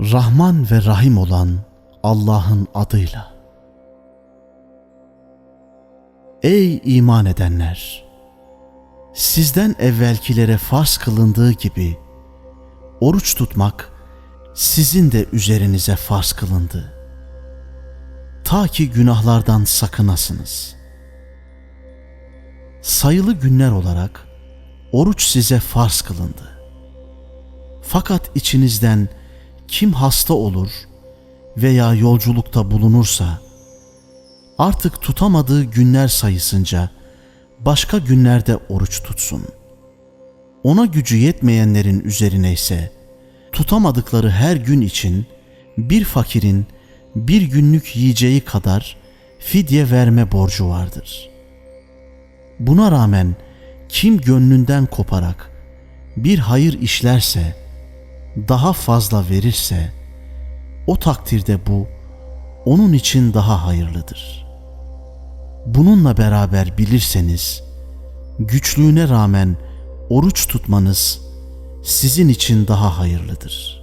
Rahman ve Rahim olan Allah'ın adıyla. Ey iman edenler! Sizden evvelkilere farz kılındığı gibi oruç tutmak sizin de üzerinize farz kılındı. Ta ki günahlardan sakınasınız. Sayılı günler olarak oruç size farz kılındı. Fakat içinizden kim hasta olur veya yolculukta bulunursa artık tutamadığı günler sayısınca başka günlerde oruç tutsun. Ona gücü yetmeyenlerin üzerine ise tutamadıkları her gün için bir fakirin bir günlük yiyeceği kadar fidye verme borcu vardır. Buna rağmen kim gönlünden koparak bir hayır işlerse, daha fazla verirse, o takdirde bu onun için daha hayırlıdır. Bununla beraber bilirseniz, güçlüğüne rağmen oruç tutmanız sizin için daha hayırlıdır.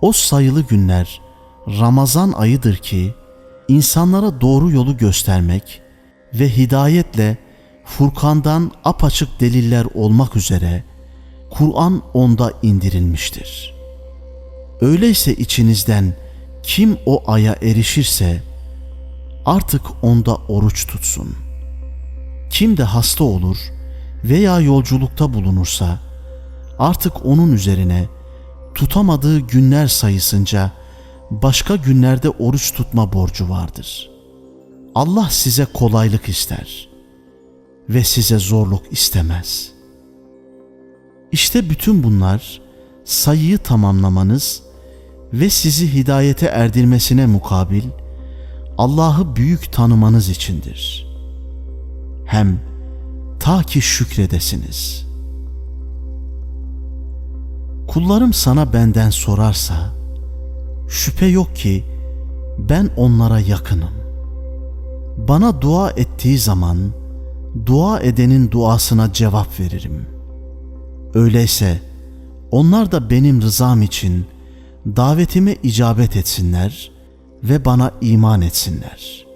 O sayılı günler Ramazan ayıdır ki insanlara doğru yolu göstermek ve hidayetle Furkan'dan apaçık deliller olmak üzere Kur'an onda indirilmiştir. Öyleyse içinizden kim o aya erişirse artık onda oruç tutsun. Kim de hasta olur veya yolculukta bulunursa artık onun üzerine tutamadığı günler sayısınca başka günlerde oruç tutma borcu vardır. Allah size kolaylık ister ve size zorluk istemez. İşte bütün bunlar sayıyı tamamlamanız ve sizi hidayete erdirmesine mukabil Allah'ı büyük tanımanız içindir. Hem ta ki şükredesiniz. Kullarım sana benden sorarsa, şüphe yok ki ben onlara yakınım. Bana dua ettiği zaman, dua edenin duasına cevap veririm. Öyleyse onlar da benim rızam için davetime icabet etsinler ve bana iman etsinler.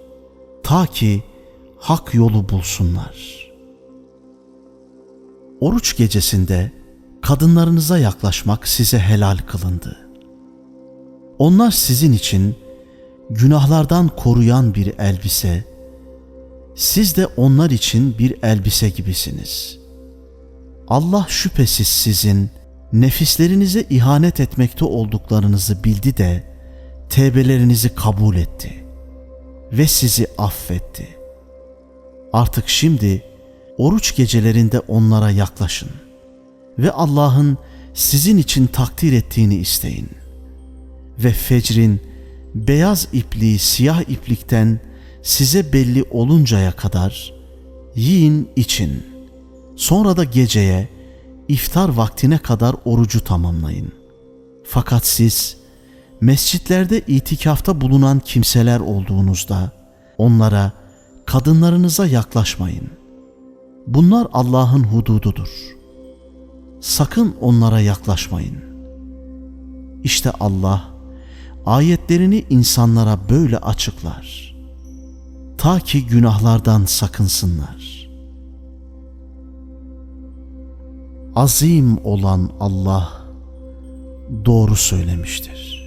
Ta ki hak yolu bulsunlar. Oruç gecesinde kadınlarınıza yaklaşmak size helal kılındı. Onlar sizin için günahlardan koruyan bir elbise, siz de onlar için bir elbise gibisiniz. Allah şüphesiz sizin nefislerinize ihanet etmekte olduklarınızı bildi de tevbelerinizi kabul etti ve sizi affetti. Artık şimdi oruç gecelerinde onlara yaklaşın ve Allah'ın sizin için takdir ettiğini isteyin. Ve fecrin beyaz ipliği siyah iplikten size belli oluncaya kadar yiyin için. Sonra da geceye iftar vaktine kadar orucu tamamlayın. Fakat siz mescitlerde itikafta bulunan kimseler olduğunuzda onlara, kadınlarınıza yaklaşmayın. Bunlar Allah'ın hudududur. Sakın onlara yaklaşmayın. İşte Allah ayetlerini insanlara böyle açıklar. Ta ki günahlardan sakınsınlar. Azim olan Allah doğru söylemiştir.